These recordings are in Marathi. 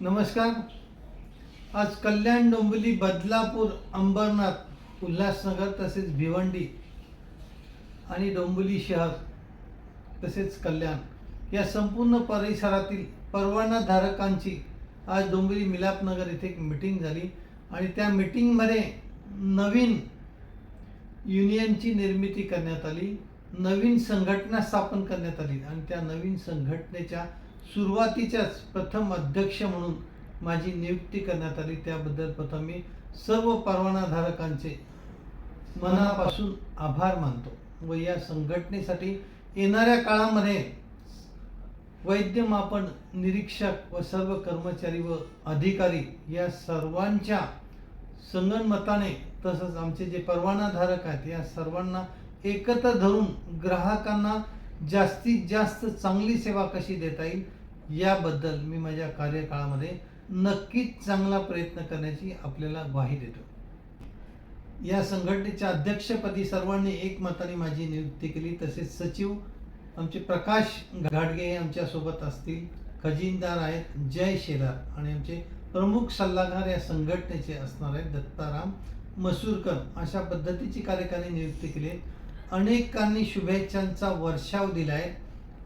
नमस्कार. आज कल्याण डोंबिवली बदलापूर अंबरनाथ उल्हासनगर तसेच भिवंडी आणि डोंबिवली शहर तसेच कल्याण या संपूर्ण परिसरातील परवानाधारकांची आज डोंबिवली मिलापनगर येथे एक मिटिंग झाली आणि त्या मिटिंगमध्ये नवीन युनियनची निर्मिती करण्यात आली नवीन संघटना स्थापन करण्यात आली आणि त्या नवीन संघटनेच्या सुरुवातीच्याच प्रथम अध्यक्ष म्हणून माझी नियुक्ती करण्यात आली. त्याबद्दल प्रथम मी सर्व परवानाधारकांचे मनापासून आभार मानतो व या संघटनेसाठी येणाऱ्या काळामध्ये वैद्यमापन निरीक्षक व सर्व कर्मचारी व अधिकारी या सर्वांच्या संगणमताने तसंच आमचे जे परवानाधारक आहेत या सर्वांना एकत्र धरून ग्राहकांना जास्तीत जास्त चांगली सेवा कशी देता येईल याबद्दल मी माझ्या कार्यकाळामध्ये नक्कीच चांगला प्रयत्न करण्याची आपल्याला ग्वाही देतो. या संघटनेच्या अध्यक्षपदी सर्वांनी एकमताने माझी नियुक्ती केली. तसेच सचिव आमचे प्रकाश घाडगे हे आमच्यासोबत असतील. खजिनदार आहेत जय शेलार आणि आमचे प्रमुख सल्लागार या संघटनेचे असणार आहेत दत्ताराम मसूरकर. अशा पद्धतीची कार्यकारी नियुक्ती केली. आहे. अनेकांनी शुभेच्छांचा वर्षाव दिला आहे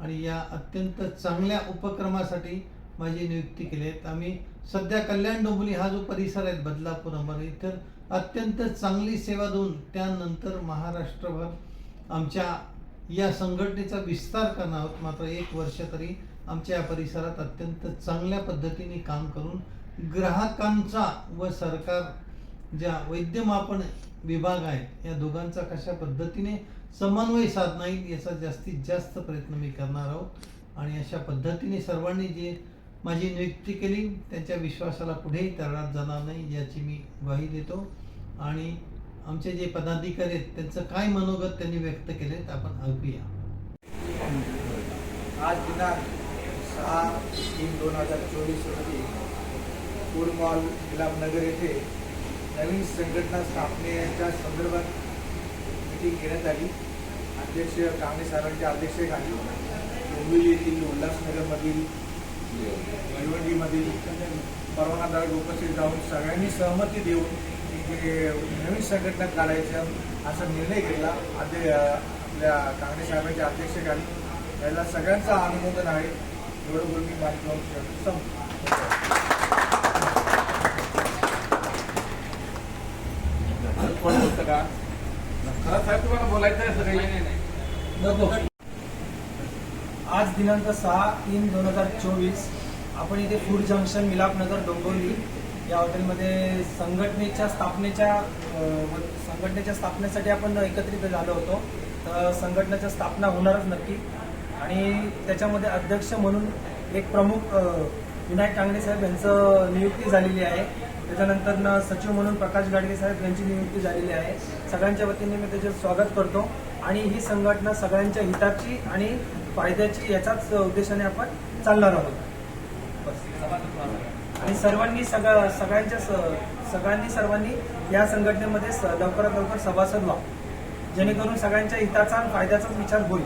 आणि या अत्यंत चांगल्या उपक्रमासाठी माझी नियुक्ती केली आहे. आम्ही सध्या कल्याण डोंबली हा जो परिसर आहे बदलापूर अंबार इतर अत्यंत चांगली सेवा देऊन त्यानंतर महाराष्ट्रभर आमच्या या संघटनेचा विस्तार करणार आहोत. मात्र एक वर्ष तरी आमच्या या परिसरात अत्यंत चांगल्या पद्धतीने काम करून ग्राहकांचा व सरकार ज्या वैद्यमापन विभाग आहेत या दोघांचा कशा पद्धतीने समन्वय साधना येईल याचा जास्तीत जास्त प्रयत्न मी करणार आहोत. आणि अशा पद्धतीने सर्वांनी जे माझी नियुक्ती केली त्यांच्या विश्वासाला कुठेही तरणात जाणार नाही याची मी ग्वाही देतो. आणि आमचे जे पदाधिकारी आहेत त्यांचं काय मनोगत त्यांनी व्यक्त केलेत आपण ऐकूया. आज दिनांक सहा तीन दोन हजार चोवीस रोजी फूड मॉल गुलाबनगर येथे नवीन संघटना स्थापनेच्या संदर्भात मिटिंग घेण्यात आली. अध्यक्ष कांग्रेस साहेबांच्या अध्यक्षतेखाली डोंबिवली येथील उल्हासनगरमधील भिवंडीमधील परवानाधारक उपस्थित जाऊन सगळ्यांनी सहमती देऊन नवीन संघटना काढायचं असा निर्णय घेतला. अध्य आपल्या कांग्रेस साहेबांच्या अध्यक्षकाली याला सगळ्यांचा अनुमोदन आहे. एवढं बोलून मी माझी संपतो का? खरं साहेब तुम्हाला बोलायचं आहे सगळे नको. आज दिनांक सहा तीन दोन हजार चोवीस आपण इथे फूड जंक्शन मिलापनगर डोंबिवली या हॉटेलमध्ये संघटनेच्या स्थापनेच्या संघटनेच्या स्थापनेसाठी आपण एकत्रित झालो होतो. तर संघटनेच्या स्थापना होणारच नक्की. आणि त्याच्यामध्ये अध्यक्ष म्हणून एक प्रमुख विनायक कांगडे साहेब यांचं नियुक्ती झालेली आहे. त्याच्यानंतर सचिव म्हणून प्रकाश गाडगे साहेब यांची नियुक्ती झालेली आहे. सगळ्यांच्या वतीने मी त्याचे स्वागत करतो. आणि ही संघटना सगळ्यांच्या हिताची आणि फायद्याची याच्याच उद्देशाने आपण चालणार आहोत. आणि सर्वांनी सगळं सगळ्यांच्या स- सगळ्यांनी सर्वांनी या संघटनेमध्ये स- लवकरात लवकर सभासद व्हा जेणेकरून सगळ्यांच्या हिताचा आणि फायद्याचाच विचार होईल.